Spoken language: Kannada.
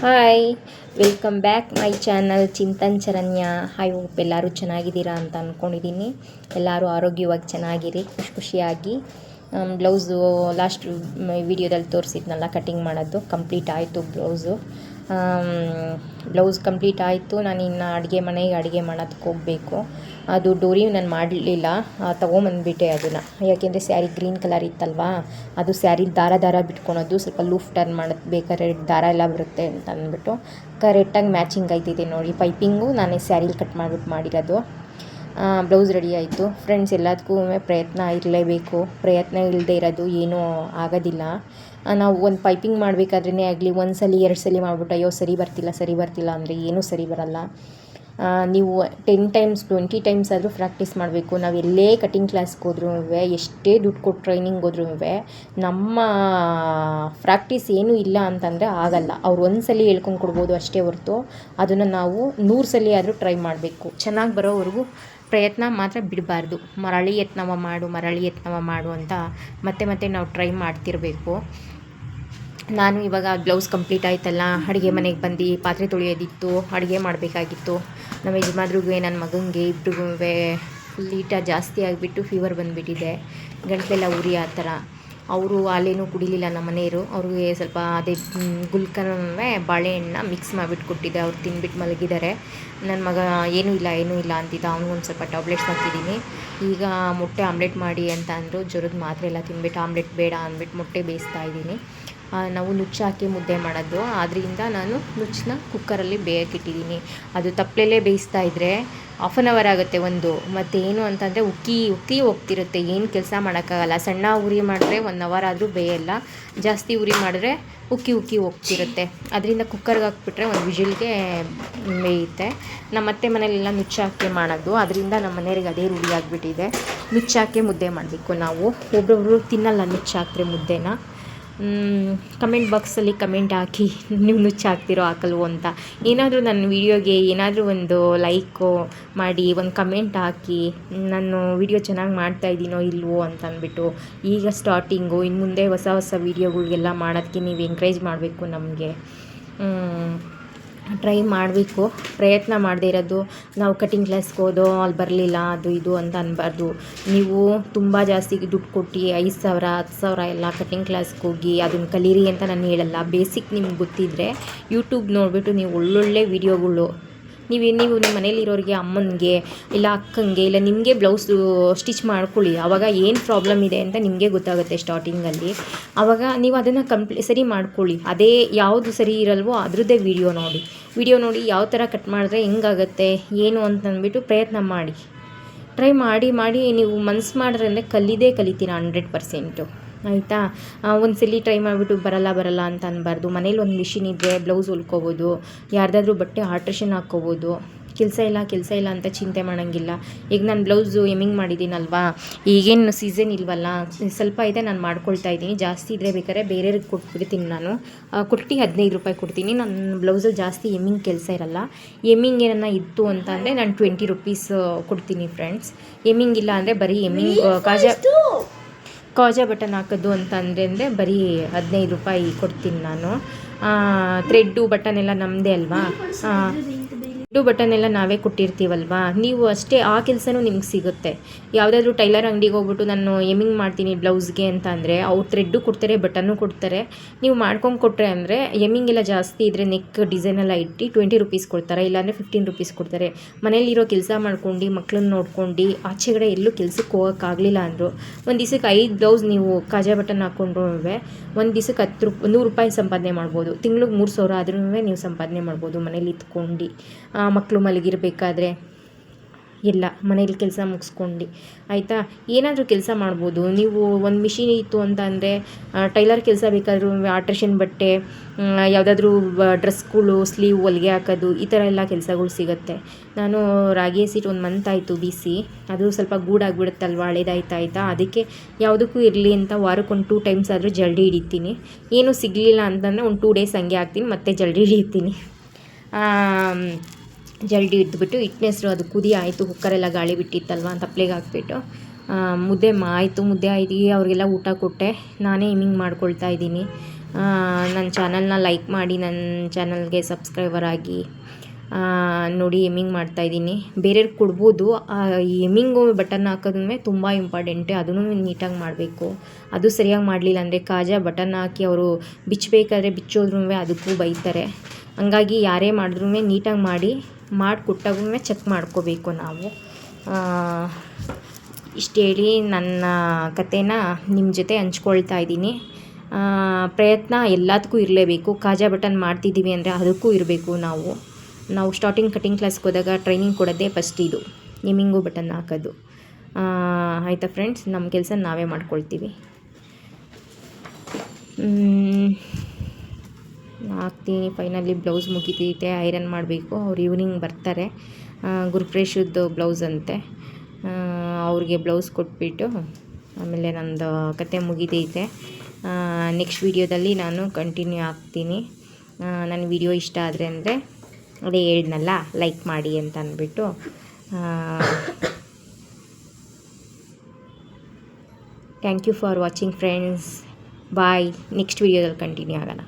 Hi welcome back my channel Chintan Charanya hi hope ಎಲ್ಲರೂ ಚೆನ್ನಾಗಿದ್ದೀರಾ ಅಂತ ಅಂದ್ಕೊಂಡಿದ್ದೀನಿ ಎಲ್ಲರೂ ಆರೋಗ್ಯವಾಗಿ ಚೆನ್ನಾಗಿರಿ, ಖುಷಿ ಖುಷಿಯಾಗಿ. ಬ್ಲೌಸು ಲಾಸ್ಟ್ ವಿಡಿಯೋದಲ್ಲಿ ತೋರಿಸಿದ್ನಲ್ಲ ಕಟಿಂಗ್ ಮಾಡೋದು ಕಂಪ್ಲೀಟ್ ಆಯಿತು ಬ್ಲೌಸು ಬ್ಲೌಸ್ ಕಂಪ್ಲೀಟ್ ಆಯಿತು. ನಾನು ಇನ್ನು ಅಡುಗೆ ಮನೆಗೆ ಅಡುಗೆ ಮಾಡೋದಕ್ಕೆ ಹೋಗಬೇಕು. ಅದು ಡೋರಿ ನಾನು ಮಾಡಲಿಲ್ಲ. ತೊಗೊಂಬಂದ್ಬಿಟ್ಟೆ ಅದನ್ನು. ಯಾಕೆಂದರೆ ಸ್ಯಾರಿ ಗ್ರೀನ್ ಕಲರ್ ಇತ್ತಲ್ವಾ? ಅದು ಸ್ಯಾರಿ ದಾರ ದಾರ ಬಿಟ್ಕೊಳೋದು. ಸ್ವಲ್ಪ ಲೂಫ್ ಟರ್ನ್ ಮಾಡೋದು ಬೇಕಾದ್ರೆ ದಾರ ಎಲ್ಲ ಬರುತ್ತೆ ಅಂತ ಅಂದ್ಬಿಟ್ಟು ಕರೆಕ್ಟಾಗಿ ಮ್ಯಾಚಿಂಗ್ ಆಯ್ತಿದೆ ನೋಡಿ. ಪೈಪಿಂಗು ನಾನೇ ಸ್ಯಾರಿಲಿ ಕಟ್ ಮಾಡಿಬಿಟ್ಟು ಮಾಡಿರೋದು. ಬ್ಲೌಸ್ ರೆಡಿ ಆಯಿತು. ಫ್ರೆಂಡ್ಸ್ ಎಲ್ಲದಕ್ಕೂ ಪ್ರಯತ್ನ ಇರಲೇಬೇಕು. ಪ್ರಯತ್ನ ಇಲ್ಲದೆ ಇರೋದು ಏನೂ ಆಗೋದಿಲ್ಲ. ನಾವು ಒಂದು ಪೈಪಿಂಗ್ ಮಾಡಬೇಕಾದ್ರೇ ಆಗಲಿ, ಒಂದು ಸಲ, ಎರಡು ಸಲ ಮಾಡಿಬಿಟ್ಟು ಅಯ್ಯೋ, ಸರಿ ಬರ್ತಿಲ್ಲ ಸರಿ ಬರ್ತಿಲ್ಲ ಅಂದರೆ ಏನೂ ಸರಿ ಬರಲ್ಲ. ನೀವು ಟೆನ್ ಟೈಮ್ಸ್ ಟ್ವೆಂಟಿ ಟೈಮ್ಸ್ ಆದರೂ ಪ್ರಾಕ್ಟೀಸ್ ಮಾಡಬೇಕು. ನಾವು ಎಲ್ಲೇ ಕಟಿಂಗ್ ಕ್ಲಾಸ್ಗೆ ಹೋದ್ರೂ ಎಷ್ಟೇ ದುಡ್ಡು ಕೊಟ್ಟು ಟ್ರೈನಿಂಗ್ ಹೋದ್ರೂ ನಮ್ಮ ಪ್ರಾಕ್ಟೀಸ್ ಏನೂ ಇಲ್ಲ ಅಂತಂದರೆ ಆಗಲ್ಲ. ಅವ್ರು ಒಂದು ಸಲ ಹೇಳ್ಕೊಂಡು ಕೊಡ್ಬೋದು ಅಷ್ಟೇ ಹೊರತು. ಅದನ್ನು ನಾವು ನೂರು ಸಲ ಆದರೂ ಟ್ರೈ ಮಾಡಬೇಕು. ಚೆನ್ನಾಗಿ ಬರೋವರೆಗೂ ಪ್ರಯತ್ನ ಮಾತ್ರ ಬಿಡಬಾರ್ದು. ಮರಳಿ ಯತ್ನವ ಮಾಡು, ಮರಳಿ ಯತ್ನವ ಮಾಡು ಅಂತ ಮತ್ತೆ ಮತ್ತೆ ನಾವು ಟ್ರೈ ಮಾಡ್ತಿರಬೇಕು. ನಾನು ಇವಾಗ ಬ್ಲೌಸ್ ಕಂಪ್ಲೀಟ್ ಆಯ್ತಲ್ಲ, ಅಡುಗೆ ಮನೆಗೆ ಬಂದು ಪಾತ್ರೆ ತೊಳೆಯೋದಿತ್ತು, ಅಡುಗೆ ಮಾಡಬೇಕಾಗಿತ್ತು. ನಮ್ಮ ಯಜಮಾನ್ರಿಗೂ, ನನ್ನ ಮಗನಿಗೆ ಫುಲ್ ಲೀಟ ಜಾಸ್ತಿ ಆಗಿಬಿಟ್ಟು ಫೀವರ್ ಬಂದುಬಿಟ್ಟಿದೆ. ಗಂಟಲೆಲ್ಲ ಉರಿ ಆ ಥರ. ಅವರು ಹಾಲೇನು ಕುಡಿಲಿಲ್ಲ ನಮ್ಮ ಮನೆಯವರು. ಅವ್ರಿಗೆ ಸ್ವಲ್ಪ ಅದೇ ಗುಲ್ಕನವೇ ಬಾಳೆಹಣ್ಣ ಮಿಕ್ಸ್ ಮಾಡಿಬಿಟ್ಟು ಕೊಟ್ಟಿದ್ದೆ ಅವ್ರು ತಿನ್ಬಿಟ್ಟು ಮಲಗಿದ್ದಾರೆ. ನನ್ನ ಮಗ, ಏನೂ ಇಲ್ಲ ಏನೂ ಇಲ್ಲ ಅಂತಿದ್ದ. ಅವ್ನಿಗೊಂದು ಸ್ವಲ್ಪ ಟ್ಯಾಬ್ಲೆಟ್ಸ್ ಹಾಕಿದ್ದೀನಿ ಈಗ ಮೊಟ್ಟೆ ಆಮ್ಲೆಟ್ ಮಾಡಿ ಅಂತ ಅಂದರು. ಜ್ವರದ ಮಾತ್ರೆ ಎಲ್ಲ ತಿನ್ಬಿಟ್ಟು ಆಮ್ಲೆಟ್ ಬೇಡ ಅಂದ್ಬಿಟ್ಟು ಮೊಟ್ಟೆ ಬೇಯಿಸ್ತಾ ಇದ್ದೀನಿ. ನಾವು ನುಚ್ಚು ಹಾಕಿ ಮುದ್ದೆ ಮಾಡೋದು. ಆದ್ದರಿಂದ ನಾನು ನುಚ್ಚನ್ನ ಕುಕ್ಕರಲ್ಲಿ ಬೇಯಕ್ಕಿಟ್ಟಿದ್ದೀನಿ ಅದು ತಪ್ಪಲೆಲ್ಲೇ ಬೇಯಿಸ್ತಾ ಇದ್ದರೆ ಆಫ್ ಆನ್ ಅವರ್ ಆಗುತ್ತೆ ಒಂದು. ಮತ್ತು ಏನು ಅಂತಂದರೆ ಉಕ್ಕಿ ಉಕ್ಕಿ ಹೋಗ್ತಿರುತ್ತೆ. ಏನು ಕೆಲಸ ಮಾಡೋಕ್ಕಾಗಲ್ಲ. ಸಣ್ಣ ಉರಿ ಮಾಡಿದ್ರೆ ಒನ್ ಅವರ್ ಆದರೂ ಬೇಯಲ್ಲ. ಜಾಸ್ತಿ ಉರಿ ಮಾಡಿದ್ರೆ ಉಕ್ಕಿ ಉಕ್ಕಿ ಹೋಗ್ತಿರುತ್ತೆ. ಅದರಿಂದ ಕುಕ್ಕರ್ಗೆ ಹಾಕ್ಬಿಟ್ರೆ ಒಂದು ವಿಜಿಲ್ಗೆ ಬೇಯುತ್ತೆ ನಮ್ಮ ಅತ್ತೆ ಮನೇಲೆಲ್ಲ ನುಚ್ಚು ಹಾಕಿ ಮಾಡೋದು. ಅದರಿಂದ ನಮ್ಮ ಮನೆಯವ್ರಿಗೆ ಅದೇ ರೂಢಿ ಆಗಿಬಿಟ್ಟಿದೆ. ನುಚ್ಚು ಹಾಕಿ ಮುದ್ದೆ ಮಾಡಬೇಕು ನಾವು. ಒಬ್ಬೊಬ್ರು ತಿನ್ನಲ್ಲ ನುಚ್ಚು ಹಾಕಿದ್ರೆ ಮುದ್ದೆನ. ಕಮೆಂಟ್ ಬಾಕ್ಸಲ್ಲಿ ಕಮೆಂಟ್ ಹಾಕಿ ನೀವು ನುಚ್ಚು ಹಾಕ್ತಿರೋ ಹಾಕಲ್ವೋ ಅಂತ. ಏನಾದರೂ ನನ್ನ ವೀಡಿಯೋಗೆ ಏನಾದರೂ ಒಂದು ಲೈಕು ಮಾಡಿ, ಒಂದು ಕಮೆಂಟ್ ಹಾಕಿ, ನಾನು ವೀಡಿಯೋ ಚೆನ್ನಾಗಿ ಮಾಡ್ತಾ ಇದ್ದೀನೋ ಇಲ್ವೋ ಅಂತ ಅಂದ್ಬಿಟ್ಟು ಈಗ ಸ್ಟಾರ್ಟಿಂಗು ಇನ್ನು ಮುಂದೆ ಹೊಸ ಹೊಸ ವೀಡಿಯೋಗಳಿಗೆಲ್ಲ ಮಾಡೋದಕ್ಕೆ ನೀವು ಎಂಕ್ರೇಜ್ ಮಾಡಬೇಕು ನಮಗೆ. ಟ್ರೈ ಮಾಡಬೇಕು, ಪ್ರಯತ್ನ ಮಾಡದೇ ಇರೋದು. ನಾವು ಕಟಿಂಗ್ ಕ್ಲಾಸ್ಗೆ ಹೋದೋ ಅಲ್ಲಿ ಬರಲಿಲ್ಲ, ಅದು ಇದು ಅಂತ ಅನ್ನಬಾರ್ದು ನೀವು ತುಂಬ ಜಾಸ್ತಿ ದುಡ್ಡು ಕೊಟ್ಟು ಐದು ಸಾವಿರ, ಹತ್ತು ಸಾವಿರ ಎಲ್ಲ ಕಟಿಂಗ್ ಕ್ಲಾಸ್ಗೆ ಹೋಗಿ ಅದನ್ನು ಕಲೀರಿ ಅಂತ ನಾನು ಹೇಳಲ್ಲ. ಬೇಸಿಕ್ ನಿಮ್ಗೆ ಗೊತ್ತಿದ್ದರೆ ಯೂಟ್ಯೂಬ್ ನೋಡಿಬಿಟ್ಟು ನೀವು ಒಳ್ಳೊಳ್ಳೆ ವೀಡಿಯೋಗಳು ನೀವು ನೀವು ನಿಮ್ಮ ಮನೇಲಿರೋರಿಗೆ ಅಮ್ಮನಿಗೆ, ಇಲ್ಲ ಅಕ್ಕಂಗೆ, ಇಲ್ಲ ನಿಮಗೆ ಬ್ಲೌಸ್ ಸ್ಟಿಚ್ ಮಾಡ್ಕೊಳ್ಳಿ. ಆವಾಗ ಏನು ಪ್ರಾಬ್ಲಮ್ ಇದೆ ಅಂತ ನಿಮಗೆ ಗೊತ್ತಾಗುತ್ತೆ ಸ್ಟಾರ್ಟಿಂಗಲ್ಲಿ ಆವಾಗ ನೀವು ಅದನ್ನು ಕಂಪ್ಲೀ ಸರಿ ಮಾಡ್ಕೊಳ್ಳಿ. ಅದೇ ಯಾವುದು ಸರಿ ಇರಲ್ವೋ ಅದರದ್ದೇ ವಿಡಿಯೋ ನೋಡಿ. ವಿಡಿಯೋ ನೋಡಿ ಯಾವ ಥರ ಕಟ್ ಮಾಡಿದ್ರೆ ಹೆಂಗಾಗತ್ತೆ, ಏನು ಅಂತಂದ್ಬಿಟ್ಟು ಪ್ರಯತ್ನ ಮಾಡಿ. ಟ್ರೈ ಮಾಡಿ ಮಾಡಿ ನೀವು ಮನ್ಸು ಮಾಡಿದ್ರೆ ಕಲಿದೇ ಕಲಿತೀರ ಹಂಡ್ರೆಡ್ ಪರ್ಸೆಂಟು ಆಯಿತಾ? ಒಂದು ಸಲ ಟ್ರೈ ಮಾಡಿಬಿಟ್ಟು ಬರಲ್ಲ ಬರಲ್ಲ ಅಂತ ಅನ್ನಬಾರ್ದು ಮನೇಲಿ ಒಂದು ಮಿಷಿನ್ ಇದ್ದರೆ ಬ್ಲೌಸ್ ಹೊಲ್ಕೋಬೋದು ಯಾರ್ದಾದ್ರೂ ಬಟ್ಟೆ ಆಲ್ಟ್ರೇಷನ್ ಹಾಕ್ಕೋಬೋದು. ಕೆಲಸ ಇಲ್ಲ ಕೆಲಸ ಇಲ್ಲ ಅಂತ ಚಿಂತೆ ಮಾಡೋಂಗಿಲ್ಲ. ಈಗ ನಾನು ಬ್ಲೌಸು ಎಮ್ಮಿಂಗ್ ಮಾಡಿದ್ದೀನಲ್ವಾ? ಈಗೇನು ಸೀಸನ್ ಇಲ್ವಲ್ಲ? ಸ್ವಲ್ಪ ಇದೆ ನಾನು ಮಾಡ್ಕೊಳ್ತಾ ಇದ್ದೀನಿ. ಜಾಸ್ತಿ ಇದ್ದರೆ ಬೇಕಾದ್ರೆ ಬೇರೆಯವ್ರಿಗೆ ಕೊಟ್ಬಿಡ್ತೀನಿ ನಾನು. ಕೊಟ್ಟು ಹದಿನೈದು ರೂಪಾಯಿ ಕೊಡ್ತೀನಿ. ನನ್ನ ಬ್ಲೌಸಲ್ಲಿ ಜಾಸ್ತಿ ಎಮ್ಮಿಂಗ್ ಕೆಲಸ ಇರಲ್ಲ. ಎಮ್ಮಿಂಗ್ ಏನನ್ನ ಇತ್ತು ಅಂತ ಅಂದರೆ ನಾನು ಟ್ವೆಂಟಿ ರುಪೀಸ್ ಕೊಡ್ತೀನಿ ಫ್ರೆಂಡ್ಸ್ ಎಮ್ಮಿಂಗ್ ಇಲ್ಲ ಅಂದರೆ ಬರೀ ಎಮ್ಮಿಂಗ್ ಕಾಜಾ ಕಾಜಾ ಬಟನ್ ಹಾಕೋದು ಅಂತ ಅಂದರೆ ಅಂದರೆ ಬರೀ ಹದಿನೈದು ರೂಪಾಯಿ ಕೊಡ್ತೀನಿ ನಾನು. ಥ್ರೆಡ್ಡು ಬಟನ್ ಎಲ್ಲ ನಮ್ಮದೇ ಅಲ್ವಾ? ಬಟನ್ ಎಲ್ಲ ನಾವೇ ಕೊಟ್ಟಿರ್ತೀವಲ್ವಾ? ನೀವು ಅಷ್ಟೇ ಆ ಕೆಲಸನೂ ನಿಮ್ಗೆ ಸಿಗುತ್ತೆ. ಯಾವುದಾದ್ರೂ ಟೈಲರ್ ಅಂಗಡಿಗೆ ಹೋಗ್ಬಿಟ್ಟು ನಾನು ಎಮಿಂಗ್ ಮಾಡ್ತೀನಿ ಬ್ಲೌಸ್ಗೆ ಅಂತ ಅಂದರೆ, ಅವ್ರು ಥ್ರೆಡ್ಡು ಕೊಡ್ತಾರೆ, ಬಟನ್ನು ಕೊಡ್ತಾರೆ. ನೀವು ಮಾಡ್ಕೊಂಡು ಕೊಟ್ಟರೆ ಅಂದರೆ ಎಮಿಂಗ್ ಎಲ್ಲ ಜಾಸ್ತಿ ಇದ್ದರೆ ನೆಕ್ ಡಿಸೈನ್ ಎಲ್ಲ ಇಟ್ಟು ಟ್ವೆಂಟಿ ರುಪೀಸ್ ಕೊಡ್ತಾರೆ, ಇಲ್ಲಾಂದರೆ ಫಿಫ್ಟೀನ್ ರುಪೀಸ್ ಕೊಡ್ತಾರೆ. ಮನೇಲಿರೋ ಕೆಲಸ ಮಾಡ್ಕೊಂಡು ಮಕ್ಕಳನ್ನ ನೋಡ್ಕೊಂಡು, ಆಚೆಗಡೆ ಎಲ್ಲೂ ಕೆಲಸಕ್ಕೆ ಹೋಗೋಕ್ಕಾಗಲಿಲ್ಲ ಅಂದರು, ಒಂದು ದಿವಸಕ್ಕೆ ಐದು ಬ್ಲೌಸ್ ನೀವು ಕಾಜಾ ಬಟನ್ ಹಾಕ್ಕೊಂಡ್ರೂ ಒಂದು ದಿವಸಕ್ಕೆ ಹತ್ತು ರೂಪಾಯಿ ನೂರು ರೂಪಾಯಿ ಸಂಪಾದನೆ ಮಾಡ್ಬೋದು. ತಿಂಗ್ಳಿಗೆ ಮೂರು ಸಾವಿರ ಆದ್ರೂ ನೀವು ಸಂಪಾದನೆ ಮಾಡ್ಬೋದು ಮನೇಲಿ ಇತ್ಕೊಂಡು. ಮಕ್ಕಳು ಮಲಗಿರಬೇಕಾದ್ರೆ. ಎಲ್ಲ ಮನೇಲಿ ಕೆಲಸ ಮುಗಿಸ್ಕೊಂಡು. ಆಯಿತಾ? ಏನಾದರೂ ಕೆಲಸ ಮಾಡ್ಬೋದು. ನೀವು ಒಂದು ಮಿಷಿನ್ ಇತ್ತು ಅಂತ ಅಂದರೆ ಟೈಲರ್ ಕೆಲಸ ಬೇಕಾದರೂ ಆಲ್ಟ್ರೇಷನ್ ಬಟ್ಟೆ ಯಾವುದಾದ್ರೂ ಡ್ರೆಸ್ಗಳು ಸ್ಲೀವ್ ಹೊಲಿಗೆ ಹಾಕೋದು, ಈ ಥರ ಎಲ್ಲ ಕೆಲಸಗಳು ಸಿಗುತ್ತೆ. ನಾನು ರಾಗಿ ಸೀಟ್ ಒಂದು ಮಂತ್ ಆಯಿತು ಬಿಸಿ. ಅದು ಸ್ವಲ್ಪ ಗೂಡಾಗ್ಬಿಡುತ್ತಲ್ವ? ಹಳೇದಾಯ್ತಾ, ಆಯಿತಾ? ಅದಕ್ಕೆ ಯಾವುದಕ್ಕೂ ಇರಲಿ ಅಂತ ವಾರಕ್ಕೆ ಒಂದು ಟೂ ಟೈಮ್ಸ್ ಆದರೂ ಜಲ್ಡಿ ಹಿಡಿತೀನಿ. ಏನೂ ಸಿಗಲಿಲ್ಲ ಅಂತಂದರೆ ಒಂದು ಟೂ ಡೇಸ್ ಹಂಗೆ ಹಾಕ್ತೀನಿ, ಮತ್ತೆ ಜಲ್ಡಿ ಹಿಡಿತೀನಿ. ಜಲ್ಡಿ ಇಟ್ಬಿಟ್ಟು ಹಿಟ್ನೆಸ್ರು ಅದು ಕುದಿ ಆಯಿತು, ಕುಕ್ಕರೆಲ್ಲ ಗಾಳಿ ಬಿಟ್ಟಿತ್ತಲ್ವ ತಪ್ಲೆಗೆ ಹಾಕ್ಬಿಟ್ಟು ಮುದ್ದೆ ಆಯಿತು, ಮುದ್ದೆ ಆಯ್ತು ಅವ್ರಿಗೆಲ್ಲ ಊಟ ಕೊಟ್ಟೆ. ನಾನೇ ಇಮಿಂಗ್ ಮಾಡ್ಕೊಳ್ತಾ ಇದ್ದೀನಿ. ನನ್ನ ಚಾನಲ್ನ ಲೈಕ್ ಮಾಡಿ ನನ್ನ ಚಾನಲ್ಗೆ ಸಬ್ಸ್ಕ್ರೈಬರ್ ಆಗಿ. ನೋಡಿ ಮಾಡ್ತಾ ಮಾಡ್ತಾಯಿದ್ದೀನಿ ಬೇರೆಯವ್ರಿಗೆ ಕೊಡ್ಬೋದು ಎಮಿಂಗು ಎಮ್ಮಿಂಗು ಬಟನ್ ಹಾಕೋದ್ರೆ ತುಂಬ ಇಂಪಾರ್ಟೆಂಟೆ ಅದನ್ನು ನೀಟಾಗಿ ಮಾಡಬೇಕು. ಅದು ಸರಿಯಾಗಿ ಮಾಡಲಿಲ್ಲ ಅಂದರೆ ಕಾಜಾ ಬಟನ್ ಹಾಕಿ ಅವರು ಬಿಚ್ಚಬೇಕಾದ್ರೆ ಬಿಚ್ಚೋದ್ರೂ ಅದಕ್ಕೂ ಬೈತಾರೆ. ಹಂಗಾಗಿ ಯಾರೇ ಮಾಡಿದ್ರೂ ನೀಟಾಗಿ ಮಾಡಿ. ಮಾಡಿಕೊಟ್ಟಾಗೂ ಚೆಕ್ ಮಾಡ್ಕೋಬೇಕು ನಾವು. ಇಷ್ಟು ಹೇಳಿ ನನ್ನ ಕಥೆನ ನಿಮ್ಮ ಜೊತೆ ಹಂಚ್ಕೊಳ್ತಾ ಇದ್ದೀನಿ. ಪ್ರಯತ್ನ ಎಲ್ಲದಕ್ಕೂ ಇರಲೇಬೇಕು. ಕಾಜಾ ಬಟನ್ ಮಾಡ್ತಿದ್ದೀವಿ ಅಂದರೆ ಅದಕ್ಕೂ ಇರಬೇಕು ನಾವು. ನಾವು ಸ್ಟಾರ್ಟಿಂಗ್ ಕಟಿಂಗ್ ಕ್ಲಾಸ್ಗೆ ಹೋದಾಗ ಟ್ರೈನಿಂಗ್ ಕೊಡೋದೇ ಫಸ್ಟ್ ಇದು. ನಿಮಿಂಗು ಬಟನ್ ಹಾಕೋದು. ಆಯಿತಾ ಫ್ರೆಂಡ್ಸ್ ನಮ್ಮ ಕೆಲಸ ನಾವೇ ಮಾಡ್ಕೊಳ್ತೀವಿ. ಹಾಕ್ತೀನಿ ಫೈನಲಿ ಬ್ಲೌಸ್ ಮುಗಿತೈತೆ ಐರನ್ ಮಾಡಬೇಕು. ಅವ್ರು ಈವ್ನಿಂಗ್ ಬರ್ತಾರೆ. ಗುರುಪ್ರೇಶದ್ದು ಬ್ಲೌಸ್ ಅಂತೆ. ಅವ್ರಿಗೆ ಬ್ಲೌಸ್ ಕೊಟ್ಬಿಟ್ಟು ಆಮೇಲೆ ನಂದು ಕತೆ ಮುಗಿದೈತೆ ನೆಕ್ಸ್ಟ್ ವೀಡಿಯೋದಲ್ಲಿ ನಾನು ಕಂಟಿನ್ಯೂ ಹಾಕ್ತೀನಿ. ನನ್ನ ವಿಡಿಯೋ ಇಷ್ಟ ಆದರೆ ಅಂದರೆ ಅದೇ ಹೇಳಿದ್ನಲ್ಲ ಲೈಕ್ ಮಾಡಿ ಅಂತ ಅಂದ್ಬಿಟ್ಟು. Thank you for watching friends bye next ವೀಡಿಯೋದಲ್ಲಿ ಕಂಟಿನ್ಯೂ ಆಗೋಣ.